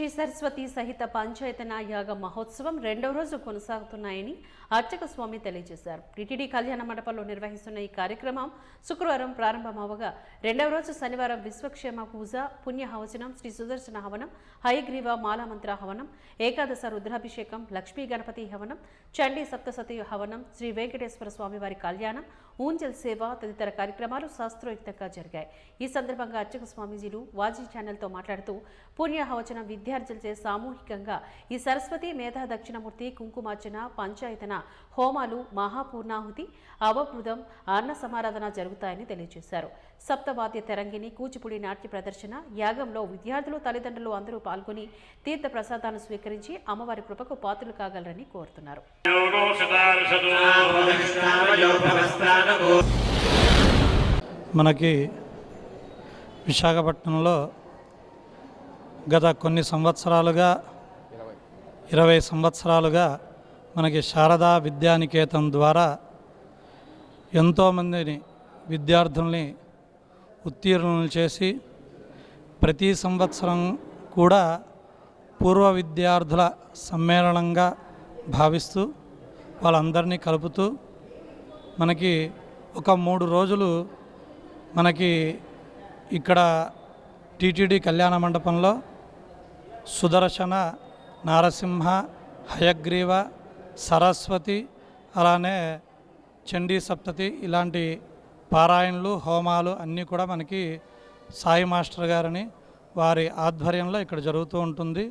శ్రీ సరస్వతి సహిత పంచాయతన యాగ మహోత్సవం రెండవ రోజు కొనసాగుతున్నాయని అర్చక స్వామి తెలియజేశారు. టిటిడి కళ్యాణ మండపంలో నిర్వహిస్తున్న ఈ కార్యక్రమం శుక్రవారం ప్రారంభమవగా రెండవ రోజు శనివారం విశ్వక్షేమ పూజ పుణ్యహవచనం శ్రీ సుదర్శన హవనం హయగ్రీవ మాలామంత్ర హవనం ఏకాదశ రుద్రాభిషేకం లక్ష్మీ గణపతి హవనం చండీ సప్తసతి హవనం శ్రీ వెంకటేశ్వర స్వామి వారి కళ్యాణం ఊంజల్ సేవ తదితర కార్యక్రమాలు శాస్త్రోక్తంగా జరిగాయి. ఈ సందర్భంగా అర్చక స్వామీజీలు వాజీ ఛానల్తో మాట్లాడుతూ పుణ్యహవచనం విద్యార్థులచే సామూహికంగా ఈ సరస్వతి మేధా దక్షిణమూర్తి కుంకుమార్చన పంచాయతన హోమాలు మహాపూర్ణాహుతి అవబృదం అన్న సమారాధన జరుగుతాయని తెలియజేశారు. సప్తవాద్య తెరంగిని కూచిపూడి నాట్య ప్రదర్శన యాగంలో విద్యార్థులు తల్లిదండ్రులు అందరూ పాల్గొని తీర్థ ప్రసాదాలను స్వీకరించి అమ్మవారి కృపకు పాత్రలు కాగలరని కోరుతున్నారు. మనకి విశాఖపట్నంలో గత కొన్ని సంవత్సరాలుగా ఇరవై సంవత్సరాలుగా మనకి శారదా విద్యానికేతన్ ద్వారా ఎంతోమందిని విద్యార్థుల్ని ఉత్తీర్ణులు చేసి ప్రతి సంవత్సరం కూడా పూర్వ విద్యార్థుల సమ్మేళనంగా భావిస్తూ వాళ్ళందరినీ కలుపుతూ మనకి ఒక మూడు రోజులు మనకి ఇక్కడ టీటీడీ కళ్యాణ మండపంలో సుదర్శన నారసింహ హయగ్రీవ సరస్వతి అలానే చండీ సప్తతి ఇలాంటి పారాయణలు హోమాలు అన్నీ కూడా మనకి సాయి మాస్టర్ గారిని వారి ఆధ్వర్యంలో ఇక్కడ జరుగుతూ ఉంటుంది.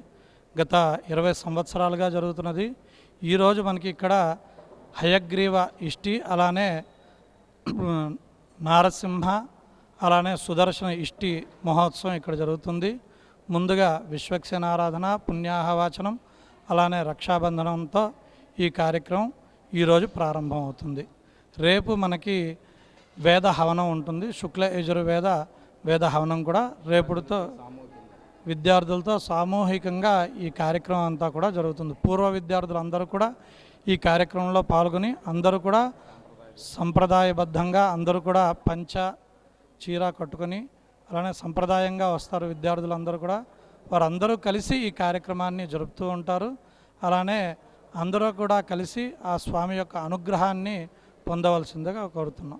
గత ఇరవై సంవత్సరాలుగా జరుగుతున్నది. ఈరోజు మనకి ఇక్కడ హయగ్రీవ ఇష్టి అలానే నారసింహ అలానే సుదర్శన ఇష్టి మహోత్సవం ఇక్కడ జరుగుతుంది. ముందుగా విశ్వక్సేనారాధన పుణ్యాహవాచనం అలానే రక్షాబంధనంతో ఈ కార్యక్రమం ఈరోజు ప్రారంభం అవుతుంది రేపు మనకి వేద హవనం ఉంటుంది. శుక్ల యజుర్వేద వేద హవనం కూడా రేపుడుతో విద్యార్థులతో సామూహికంగా ఈ కార్యక్రమం అంతా కూడా జరుగుతుంది. పూర్వ విద్యార్థులు అందరూ కూడా ఈ కార్యక్రమంలో పాల్గొని అందరూ కూడా సంప్రదాయబద్ధంగా అందరూ కూడా పంచ చీర కట్టుకొని అలానే సంప్రదాయంగా వస్తారు విద్యార్థులందరూ కూడా. వారందరూ కలిసి ఈ కార్యక్రమాన్ని జరుపుతూ ఉంటారు. అలానే అందరూ కూడా కలిసి ఆ స్వామి యొక్క అనుగ్రహాన్ని పొందవలసిందిగా కోరుతున్నాం.